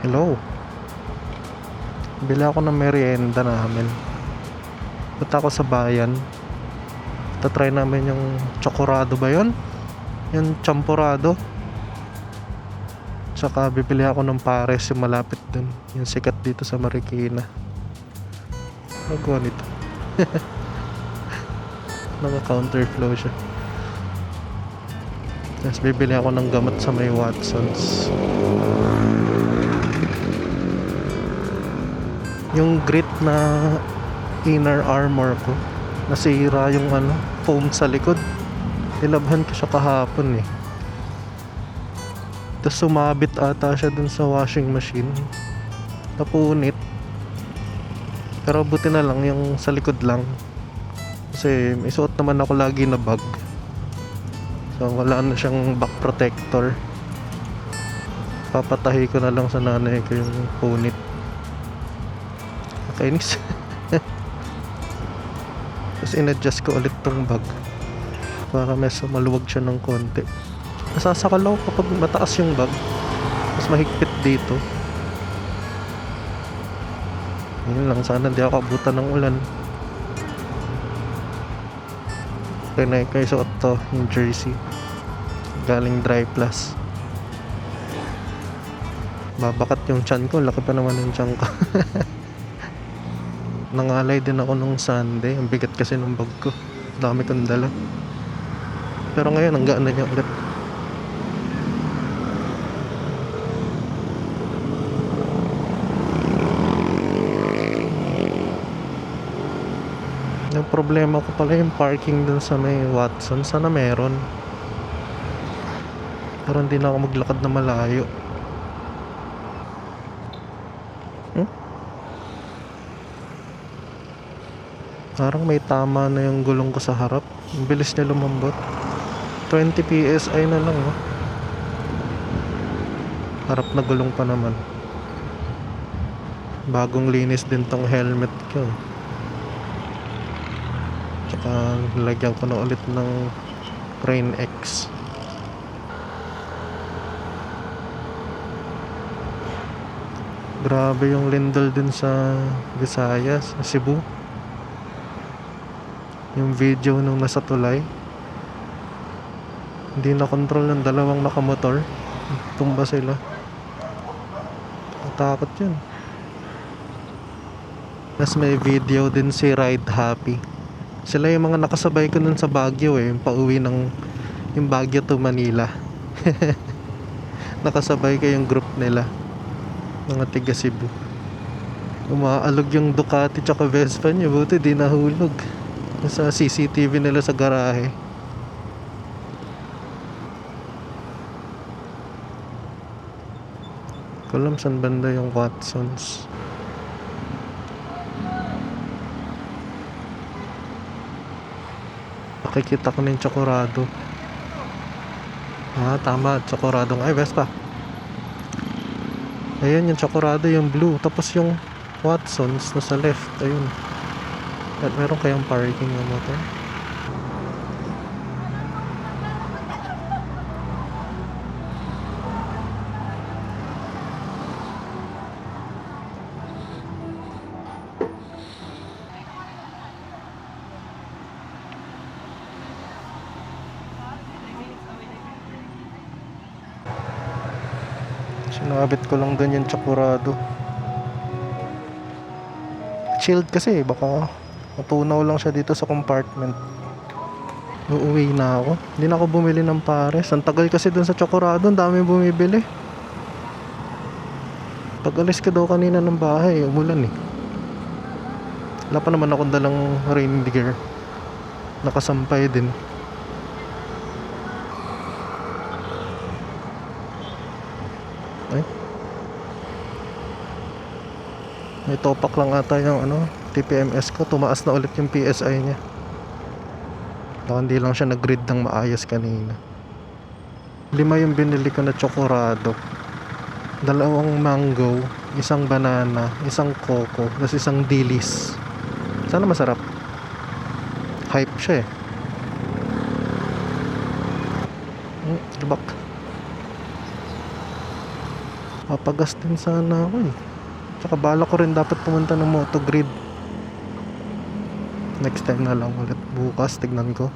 Hello. Bili ako ng merienda namin. Punta ako sa bayan. Tatry namin yung chocorado ba yun? Yung champurado. Tsaka bibili ako ng pares yung malapit dun. Yung sikat dito sa Marikina. Nagawa nito. Naka-counterflow siya. Tapos bibili ako ng gamot sa may Watsons. Yung grit na inner armor ko, nasira yung ano, foam sa likod. Nilabhan ko siya kahapon eh. Tapos sumabit ata siya dun sa washing machine. Napunit. Pero buti na lang yung sa likod lang. Kasi may suot naman ako lagi na bag. So wala na siyang back protector. Papatahi ko na lang sa nanay ko yung punit. Nakainis. Tapos in-adjust ko ulit tong bag. Para medyo maluwag siya ng konti. Nasasakal ako kapag mataas yung bag. Mas mahigpit dito. Yun lang, sana di ako abutan ng ulan. Kaya na kayo suot to, yung jersey. Galing Dry Plus. Babakat yung chan ko, laki pa naman yung chan ko. Nangalay din ako nung Sunday. Ang bigat kasi ng bag ko. Dami kong dala. Pero ngayon, ang gaan na niya ulit. Yung problema ko pala yung parking dun sa may Watson. Sana meron. Pero hindi na ako maglakad na malayo. Parang may tama na yung gulong ko sa harap. Ang bilis niya lumambot. 20 PSI na lang, oh. Harap na gulong pa naman. Bagong linis din tong helmet ko. Tsaka lagyan ko na ulit ng Rain X. Grabe yung lindol din sa Visayas, sa Cebu. Yung video nung nasa tulay. Hindi na control ng dalawang nakamotor. Tumba sila. Takot yun. Tapos may video din si Ride Happy. Sila yung mga nakasabay ko nun sa Baguio eh. Yung pauwi ng yung Baguio to Manila. nakasabay ko yung group nila. Mga tiga Cebu. Umaalog yung Ducati tsaka Vespa niya. Buti di nahulog. Sa CCTV nila sa garahe. Kulam saan banda yung Watsons. Nakikita ko na yung Chocorado. Ah, tama. Chocorado. Ay, Vespa. Ayun, yung Chocorado, yung blue. Tapos yung Watsons nasa left. Ayun. At meron kayang parking ng motor? Sinabit ko lang dun yung Chocorado. Chilled kasi, baka matunaw lang siya dito sa compartment. Uuwi na ako. Hindi na ako bumili ng pares. Ang tagal kasi dun sa Chocorado, ang dami bumibili. Pag alis ka daw kanina ng bahay, umulan eh. Wala pa naman akong dalang rain gear. Nakasampay din. Ay. May topak lang ata yung ano, TPMS ko. Tumaas na ulit yung PSI niya. Baka hindi lang siya nag-grid ng maayos kanina. Lima yung binili ko na chocorado. Dalawang mango, isang banana, isang coco, tapos isang dilis. Sana masarap. Hype siya eh. Hmm, lubak. Papagas din sana ako eh. Tsaka bala ko rin dapat pumunta ng motogrid. Next time na lang ulit. Bukas, tignan ko.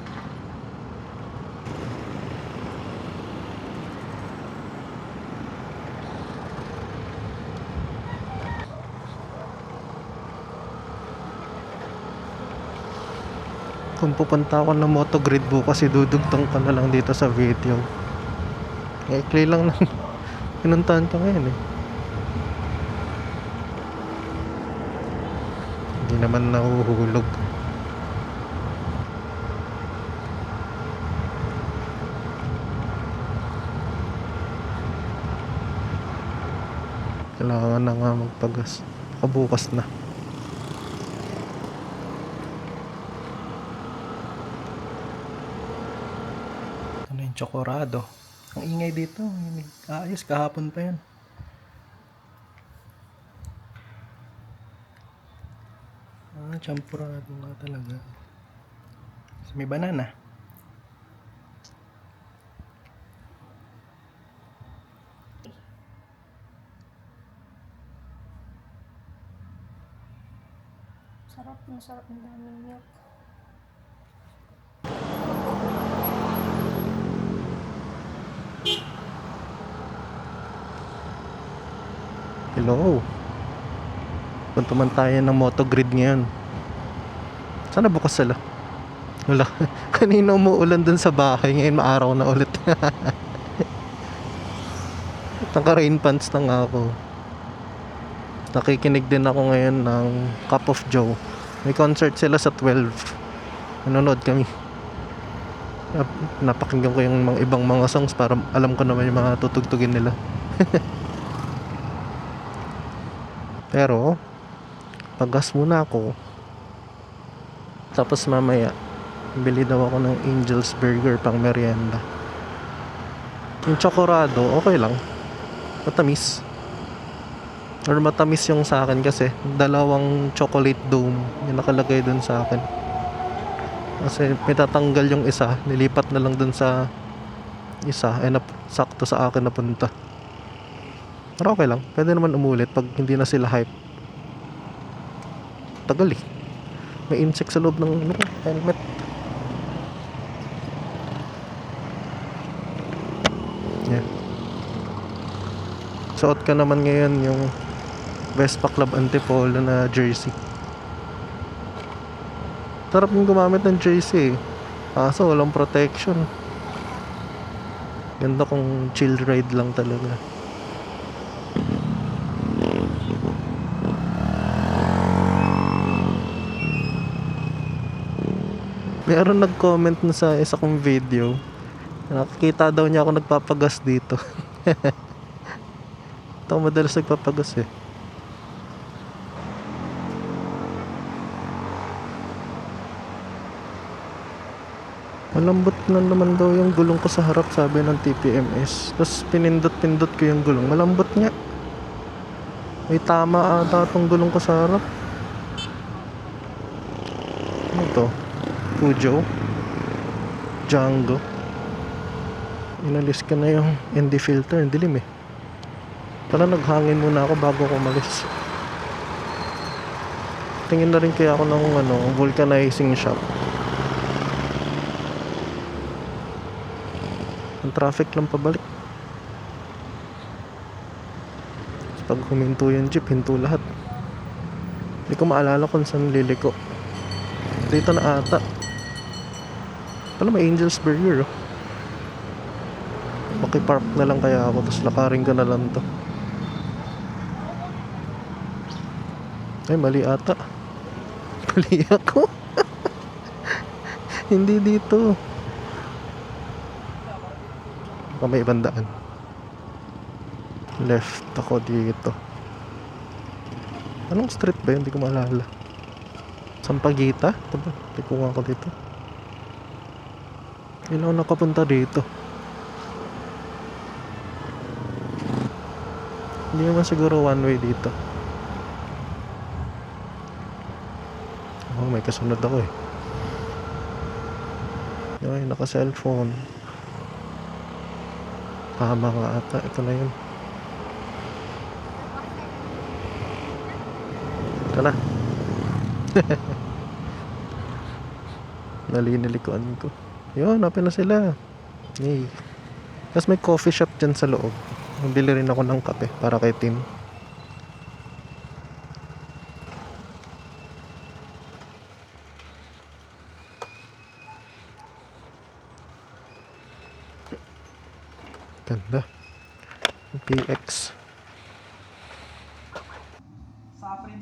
Kung pupunta ako ng motogrid bukas, idudugtong ko na lang dito sa video. Eh, play lang ng pinuntahan ko ngayon eh. Hindi naman nahuhulog. Kailangan na nga magpagas. Bukas na. Ano yung chokorado? Ang ingay dito. Ayos, kahapon pa yan. Ah, champurado nga talaga. So, may banana. Sarap, masarap ang daming milk. Hello. Punta man tayo ng motogrid ngayon. Sana bukas sila. Wala. Kanina umuulan dun sa bahay. Ngayon maaraw na ulit. Naka rain pants na nga ako. Nakikinig din ako ngayon ng Cup of Joe. May concert sila sa 12. Nanonood kami. Nap- Napakinggan ko yung mga ibang mga songs para alam ko naman yung mga tutugtugin nila. Pero, paggas muna ako. Tapos mamaya, bili daw ako ng Angel's Burger pang merienda. Yung chocorado, okay lang. Matamis. Or matamis yung sa akin kasi dalawang chocolate dome yung nakalagay dun sa akin. Kasi may tatanggal yung isa, nilipat na lang dun sa isa, eh nap- sakto sa akin napunta. Pero okay lang. Pwede naman umulit pag hindi na sila hype. Tagal eh. May insect sa loob ng ano, helmet. Yeah. Suot ka naman ngayon yung Vespa Club Antipolo na jersey. Sarap yung gumamit ng jersey eh. Kaso walang protection. Ganda kung chill ride lang talaga. Meron nag-comment na sa isa kong video. Nakikita daw niya ako nagpapagas dito. Ito madalas nagpapagas eh. Malambot na naman daw yung gulong ko sa harap sabi ng TPMS. Tapos pinindot-pindot ko yung gulong. Malambot nga. May tama ata itong gulong ko sa harap. Ano to? Pujo Django inalis ka na yung ND filter ang dilim eh pala naghangin muna ako bago ako umalis tingin na rin kaya ako ng ano, vulcanizing shop traffic lang pabalik. Pag huminto yung jeep hinto lahat. Hindi ko maalala kung saan liliko. Dito na ata. Pala may Angel's Burger oh. Makipark na lang kaya ako tapos lakarin ko na lang to. Ay mali ata. Mali ako. Hindi dito baka may ibang daan left ako dito anong street ba yun hindi ko maalala Sampaguita? Ito ba? Tikuha ko dito. Ilan ako nakapunta dito? Hindi naman siguro one way dito. Oh, may kasunod ako eh. Ay, naka-cellphone. Tama nga ata. Ito na yun. Ito na. Nalinilikuan ko. Yun, open na sila. Yay. Tapos may coffee shop dyan sa loob. Bili rin ako ng kape para kay Tim. Sa free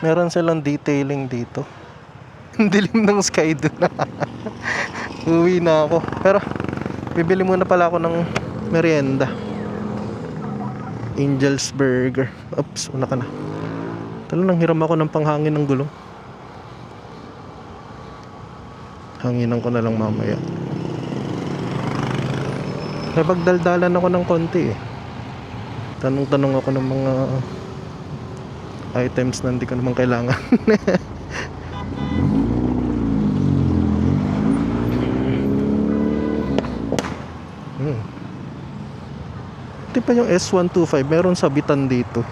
Meron silang detailing dito. Dilim ng sky doon. Uwi na ako. Pero, bibili muna pala ako ng merienda. Angel's Burger. Oops, una ka na. Talo nang hiram ako ng panghangin ng gulong. Hanginan ko na lang mamaya. Napagdaldalan ako ng konti eh. Tanong-tanong ako ng mga items na hindi ko naman kailangan. hmm. Ito pa yung S125, meron sabitan dito.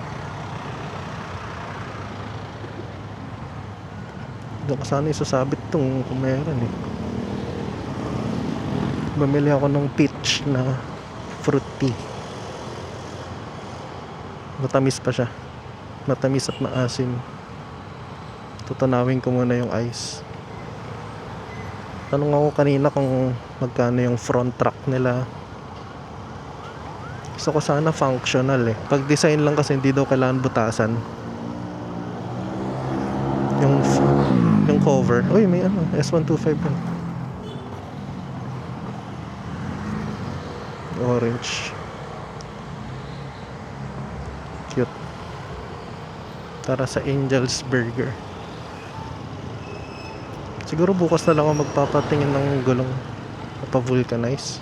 Doon ko sana isasabit tong kung meron eh. Bumili ako ng peach na fruit tea. Matamis pa siya matamis at maasim. Tutunawin ko muna yung ice. Tanong ako kanina kung magkano yung front track nila. Gusto ko sana functional eh. Pag design lang kasi hindi daw kailangan butasan. Yung yung cover. Uy may ano S125 yun. Orange para sa Angel's Burger. Siguro bukas na lang ako magpapatingin ng gulong pa-vulcanize.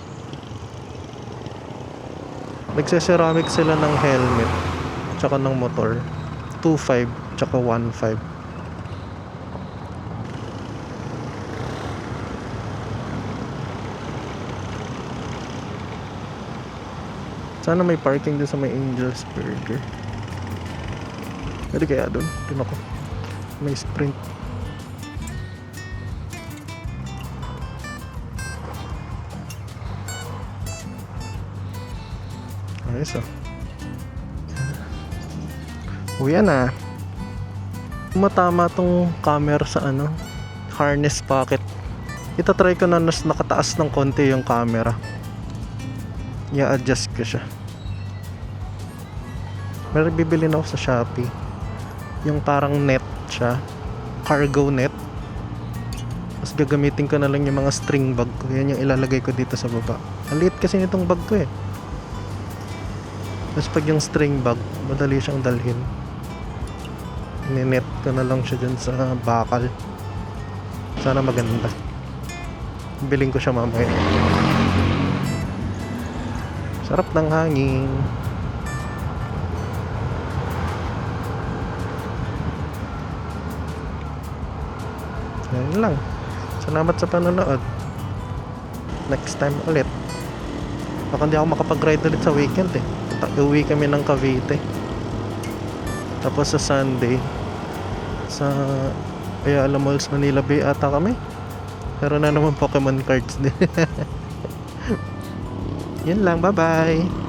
Nagseceramic sila ng helmet tsaka ng motor. 2.5 tsaka 1.5. Sana may parking din sa may Angel's Burger. Pwede kaya doon? Doon ako. May sprint. Ayos ah. Uwi na. Matama tong camera sa ano, harness pocket. Itatry ko na nas nakataas ng konti yung camera. I-adjust ko siya. Meron bibili na ako sa Shopee. Yung parang net siya. Cargo net. Tapos gagamitin ko na lang yung mga string bag ko. Yan yung ilalagay ko dito sa baba. Ang liit kasi nitong bag ko eh. Tapos pag yung string bag, madali siyang dalhin. Ninet ko na lang siya dyan sa bakal. Sana maganda. Biling ko siya mamaya. Sarap ng hangin. Yan lang. Salamat sa panonood. Next time ulit. Baka hindi ako makapag-ride ulit sa weekend eh. Uwi kami ng Cavite. Tapos sa Sunday, sa Kaya alam Malls Manila Bay ata kami. Meron na naman Pokemon cards din. Yun lang, bye-bye.